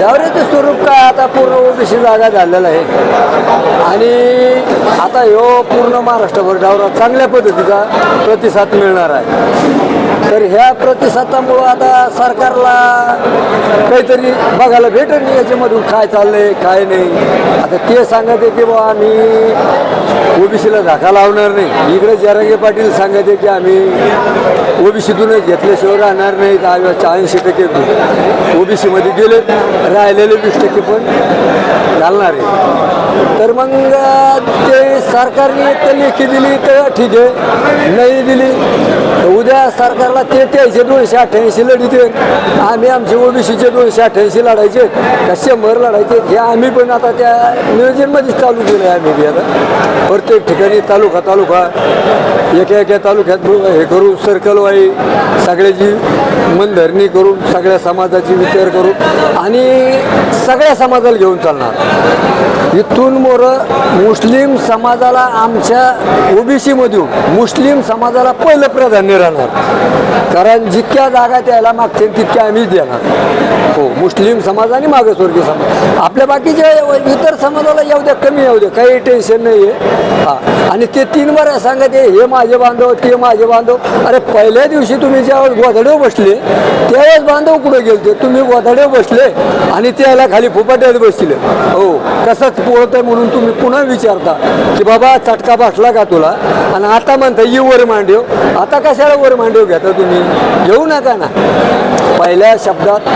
डावऱ्याचं स्वरूप काय आता पूर्ण ओबीसी जागा झालेला आहे. आणि आता ह्यो पूर्ण महाराष्ट्रभर डावरा चांगल्या पद्धतीचा प्रतिसाद मिळणार आहे. तर ह्या प्रतिसादामुळं आता सरकारला काहीतरी बघायला भेटेल नाही याच्यामधून काय चाललंय काय नाही. आता ते सांगत आहे की बा आम्ही ओबीसीला धाका लावणार नाही. इकडे जरांगे पाटील सांगत आहे की आम्ही ओबीसीतूनच घेतल्याशिवाय राहणार नाही दहा ऐंशी टक्के ओबीसीमध्ये गेले राहिलेले वीस टक्के पण घालणार आहे. तर मग ते सरकारने तर लेखी दिली तर ठीक आहे. नाही दिली. तर उद्या सरकारला ते त्याचे दोनशे अठ्ठ्याऐंशी लढिते आम्ही आमचे ओबीसीचे दोनशे अठ्ठ्याऐंशी लढायचे. का शंभर लढायचे. हे आम्ही पण आता त्या नियोजनमध्येच चालू केलं आहे आम्ही बी आता. प्रत्येक ठिकाणी तालुका तालुका एका एका तालुक्यात हे करू सर्कलवाई सगळ्याची मनधरणी करून सगळ्या समाजाची विचार करू आणि सगळ्या समाजाला घेऊन चालणार. इथून मोरं मुस्लिम समाजाला आमच्या ओबीसीमधून मुस्लिम समाजाला पहिलं प्राधान्य राहणार. कारण जितक्या जागा द्यायला मागतील तितक्या आम्हीच देणार. हो मुस्लिम समाज आणि मागासवर्गीय समाज. आपल्या बाकीच्या इतर समाजाला येऊ द्या कमी येऊ द्या काही टेन्शन नाही आहे हां. आणि ते तीन बरं सांगत हे माझे बांधव ते माझे बांधव. अरे पहिल्या दिवशी तुम्ही ज्यावेळेस गोधड्यावर बसले त्यावेळेस बांधव कुठे गेलते? तुम्ही गोधड्यावर बसले आणि त्याला खाली फुपाट्यात बसले. हो कसंच पोळत म्हणून तुम्ही पुन्हा विचारता की बाबा चटका बसला का तुला? आणि आता म्हणता ये वर मांडव. आता कशाला वर मांडव घेता तुम्ही? घेऊ नका ना. पहिल्या शब्दात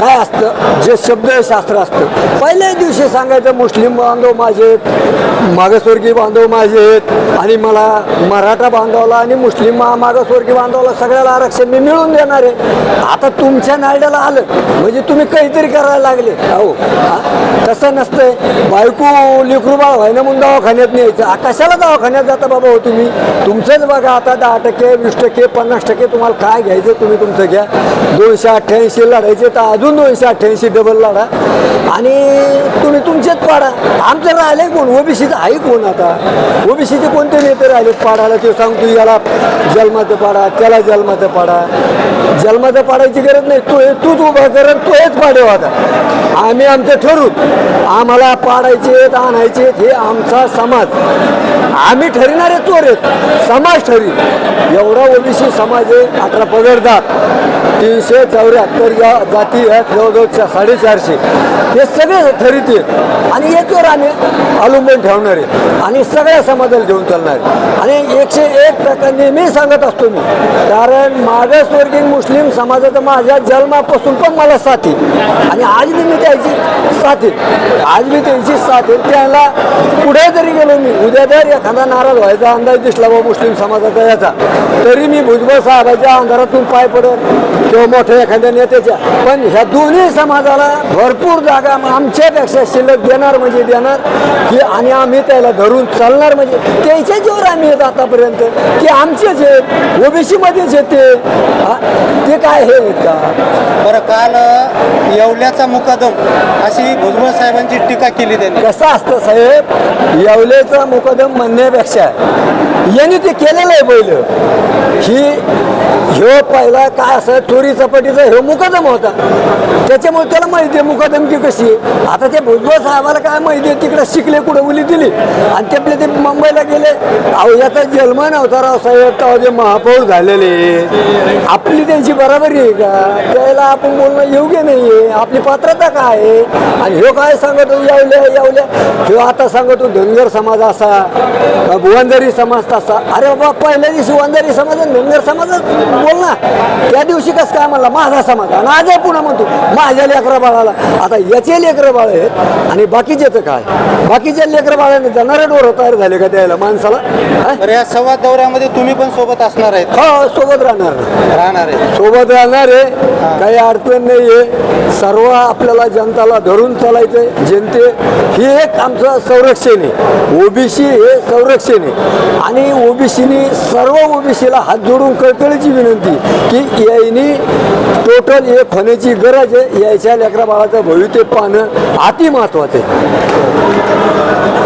काय असतं? जे शब्दशास्त्र असतं. पहिल्या दिवशी सांगायचं मुस्लिम बांधव माझे आहेत, मागासवर्गीय बांधव माझे आहेत आणि मला मराठा बांधवाला आणि मुस्लिम मागस्वर्गीय मागासवर्गीय बांधवाला सगळ्याला आरक्षण मी मिळून देणार आहे. आता तुमच्या नायड्याला आलं. म्हणजे तुम्ही काहीतरी करायला लागले. हो हा? तसं नसतंय. बायको लेकरू बाळ व्हायना म्हणून दवाखान्यात न्यायचं. कशाला दवाखान्यात जाता बाबा हो तुम्ही? तुमचंच बघा आता दहा टक्के वीस टक्के पन्नास टक्के तुम्हाला काय घ्यायचं तुम्ही तुमचं घ्या. दोनशे अठ्ठ्याऐंशी लढायचे तर अजून दोनशे अठ्ठ्याऐंशी डबल लढा. आणि तुम्ही तुमचेच पाडा. आमचं राहिले कोण? ओबीसीचं आहे कोण आता? ओबीसीचे कोणते नेते राहिले? पाडायला ते सांगतो याला जन्माचं पाडा त्याला जन्माचं पाडा. जन्माचं पाडायची गरज नाही. तू तूच उभा कर तो हेच पाडेव आता. आम्ही आमचं ठरू. आम्हाला पाडायचे आणायचे हे आमचा समाज. आम्ही ठरणारे चोर आहेत. समाज ठरी एवढा ओबीसी समाज आहे अठरा पगडदार तीनशे चौऱ्याहत्तर या जाती आहेत जवळजवळ साडेचारशे. हे सगळे ठरीत आणि याच्यावर आम्ही अवलंबून ठेवणार आहे आणि सगळ्या समाजाला घेऊन चालणार आणि एकशे एक टक्का नेहमी सांगत असतो मी कारण मागासवर्गीय मुस्लिम समाजाचं माझ्या जन्मापासून पण मला साथ आणि आज मी मी त्याची साथ आज मी त्यांची साथ त्याला पुढे जरी गेलो मी उद्या जर एखादा नाराज व्हायचा अंदाज दिसला बा मुस्लिम समाजाचा याचा तरी मी भुजबळ साहेबाच्या अंधारातून पाय पडत तो मोठ्या एखाद्या नेत्याच्या. पण ह्या दोन्ही समाजाला भरपूर जागा आमच्यापेक्षा शिल्लक देणार म्हणजे देणार की आणि आम्ही त्याला धरून चालणार म्हणजे. त्याच्या जीवर आम्ही येत आतापर्यंत की आमचेच आहेत ओबीसी मध्येच येते ते काय हे का बरं काल येवल्याचा मुकादम अशी भुजबळ साहेबांची टीका केली त्यांनी. कसं असतं साहेब? येवलेचा मुकादम म्हणण्यापेक्षा यांनी ते केलेलं आहे पहिलं. ही ह्यो पहिला काय असं चोरी चपाटीचा ह्यो मुकादम होता. त्याच्यामुळे त्याला माहिती आहे मुकदमकी कशी आहे. आता ते भुजबळ साहेबाला काय माहिती आहे? तिकडे शिकले कुठे उली दिली. आणि ते आपले ते मुंबईला गेले. अहो याचा जन्म नव्हता राव साहेब. तेव्हा जे महापौर झालेले. आपली त्यांची बराबरी आहे का? त्याला आपण बोलणं योग्य नाही आहे आपली पात्रता काय आहे? आणि ह्यो काय सांगतो? यावल्या यावल्या. ह्यो आता सांगतो धनगर समाज असा अ, वंजारी समाज तसा. अरे बाबा पहिल्या दिवशी वंजारी समाज आणि धनगर समाज बोल ना. त्या दिवशी कसं काय म्हणला? माझा समाज. आणि आजही पुन्हा म्हणतो माझ्या लेकरा बाळाला. आता याचे लेकरं बाळ आहेत आणि बाकीच्याचं काय? बाकीच्या लेकरं बाळाने जाणारे डोर तयार झाले का त्याला माणसाला? तर या संवाद दौऱ्यामध्ये तुम्ही पण सोबत असणार आहेत. हो सोबत राहणार. राहणार आहे सोबत राहणार आहे. काही अडचण नाही आहे सर्व आपल्याला जनताला धरून चालायचं जनते ही एक आमचं संरक्षण आहे. ओबीसी हे संरक्षण आहे. आणि ओबीसीनी सर्व ओबीसीला हात जोडून कळकळीची विनंती की यायनी टोटल एक होण्याची गरज आहे. यायच्या लेकरा बाळाचं भविष्य पाहणं अति महत्वाचं आहे.